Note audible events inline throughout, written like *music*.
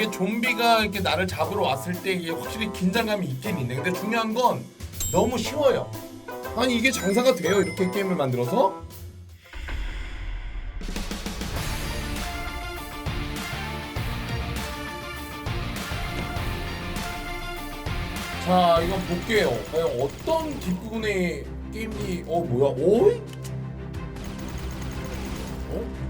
이게 좀비가 이렇게 나를 잡으러 왔을 때 이게 확실히 긴장감이 있긴 있네. 근데 중요한 건 너무 쉬워요. 아니 이게 장사가 돼요 이렇게 게임을 만들어서? 자 이건 볼게요. 과연 어떤 뒷부분의 게임이 어 뭐야? 오이?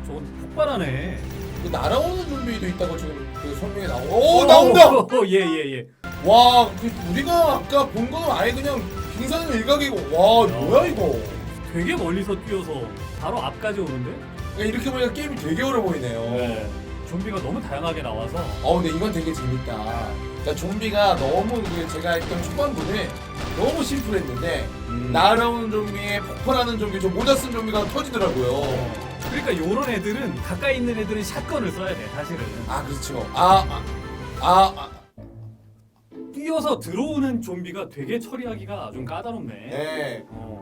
어? 저건 폭발하네. 그 날아오는 좀비도 있다고 지금 그 설명에 나오고 오 나온다! *laughs* 예예 예. 와, 그 우리가 아까 본 거는 아예 그냥 빙산의 일각이고, 와, 뭐야 이거? 되게 멀리서 뛰어서 바로 앞까지 오는데? 그러니까 이렇게 보니까 게임이 되게 어려 보이네요. 네. 좀비가 너무 다양하게 나와서 어, 근데 이건 되게 재밌다. 그러니까 좀비가 너무 그 제가 했던 초반부는 너무 심플했는데 음. 날아오는 좀비에 폭발하는 좀비, 저 모자 쓴 좀비가 터지더라고요. 그러니까 요런 애들은 가까이 있는 애들은 샷건을 써야 돼 사실은. 아, 그렇죠. 아, 아, 아, 아 뛰어서 들어오는 좀비가 되게 처리하기가 좀 까다롭네. 네. 어.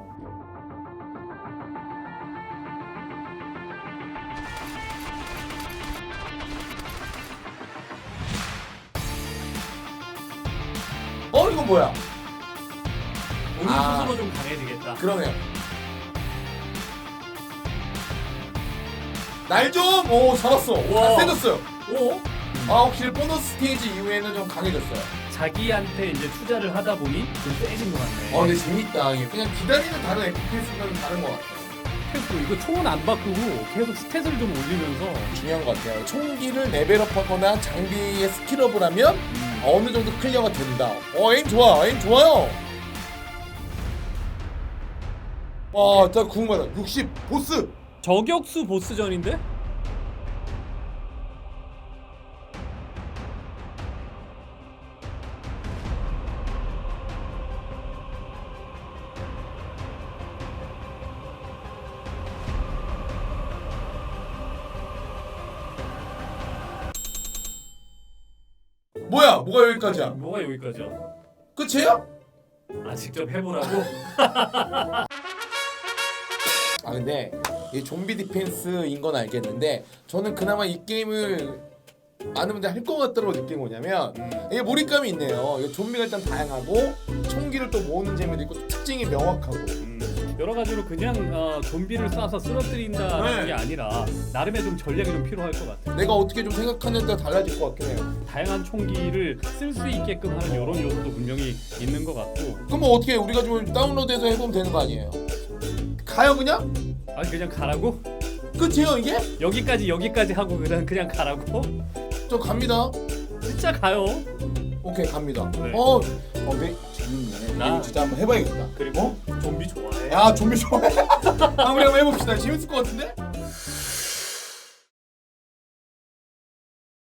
어, 이건 뭐야? 본인 아. 스스로 좀 강해지겠다. 그러네요. 날 좀! 오, 잡았어. 우와. 다 세졌어요. 오? 아, 확실히 보너스 스테이지 이후에는 좀 강해졌어요. 자기한테 이제 투자를 하다 보니 좀 세진 것 같네. 어, 근데 재밌다. 이게 그냥 기다리는 다른 FPS는 다른 것 같아요. 또 이거 총은 안 바꾸고 계속 스탯을 좀 올리면서 중요한 것 같아요. 총기를 레벨업하거나 장비에 스킬업을 하면 음. 어느 정도 클리어가 된다. 어, 에임 좋아. 에임 좋아요. 와, 진짜 궁금하다. 60 보스. 저격수 보스전인데? 뭐야? 뭐가 여기까지야? 뭐가 여기까지야? 끝이에요? 아 직접 해보라고? *laughs* 아 근데 이 좀비 디펜스인 건 알겠는데 저는 그나마 이 게임을 많은 분들이 할 것 같다고 느낀 거냐면 이게 몰입감이 있네요. 이게 좀비가 일단 다양하고 총기를 또 모으는 재미도 있고 특징이 명확하고 음, 여러 가지로 그냥 어, 좀비를 쏴서 쓰러뜨린다는 네. 게 아니라 나름의 좀 전략이 좀 필요할 것 같아. 내가 어떻게 좀 생각하는 데 달라질 것 같긴 해요. 다양한 총기를 쓸 수 있게끔 하는 이런 요소도 분명히 있는 것 같고. 그럼 뭐 어떻게 우리가 좀 다운로드해서 해보면 되는 거 아니에요? 가요 그냥? 아니 그냥 가라고? 끝이에요 이게? 여기까지 여기까지 하고 그냥 그냥 가라고? 저 갑니다. 진짜 가요. 오케이 갑니다. 네. 어, 어, 네 재밌네. 나- 이거 진짜 한번 해봐야겠다. 그리고 좀비 좋아해. 야 좀비 좋아해? *laughs* 아 우리 한번 해봅시다. 재밌을 것 같은데?